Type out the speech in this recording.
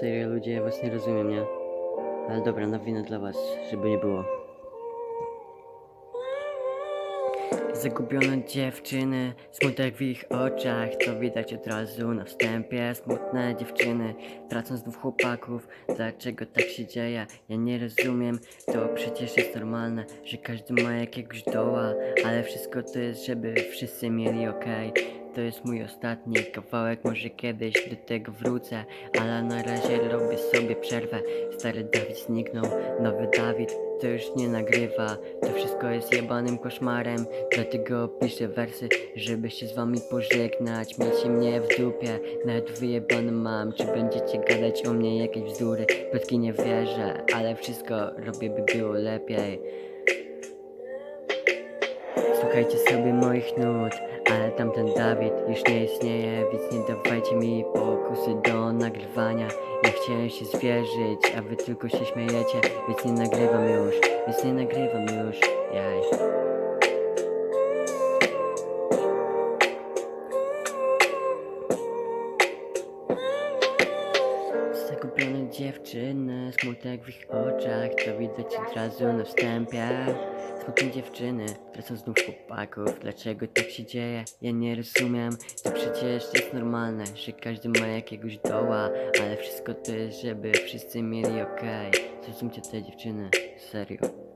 Serio ludzie, was nie rozumiem, nie? Ale dobra, nowina dla was, żeby nie było. Zagubione dziewczyny, smutek w ich oczach To widać od razu na wstępie. Smutne dziewczyny, tracą znów chłopaków. Dlaczego tak się dzieje? Ja nie rozumiem. To przecież jest normalne, że każdy ma jakiegoś doła Ale wszystko to jest, żeby wszyscy mieli okej To jest mój ostatni kawałek, może kiedyś do tego wrócę Ale na razie robię sobie przerwę. Stary Dawid zniknął, nowy Dawid to już nie nagrywa. To wszystko jest jebanym koszmarem Dlatego piszę wersy, żeby się z wami pożegnać. Miejcie mnie w dupie, nawet wyjebany mam. Czy będziecie gadać o mnie jakieś bzdury Plotki nie wierzę, ale wszystko robię by było lepiej. Słuchajcie sobie moich nut, tamten Dawid już nie istnieje, więc nie dawajcie mi pokusy do nagrywania. Ja chciałem się zwierzyć, a wy tylko się śmiejecie, więc nie nagrywam już, więc nie nagrywam już, jaj. Zagubione dziewczyny, smutek w ich oczach, to widać od razu na wstępie. Smutne dziewczyny, tracą znów chłopaków, dlaczego tak się dzieje? Ja nie rozumiem, to przecież jest normalne, że każdy ma jakiegoś doła, ale wszystko to jest, żeby wszyscy mieli okej. Zrozumcie te dziewczyny, serio.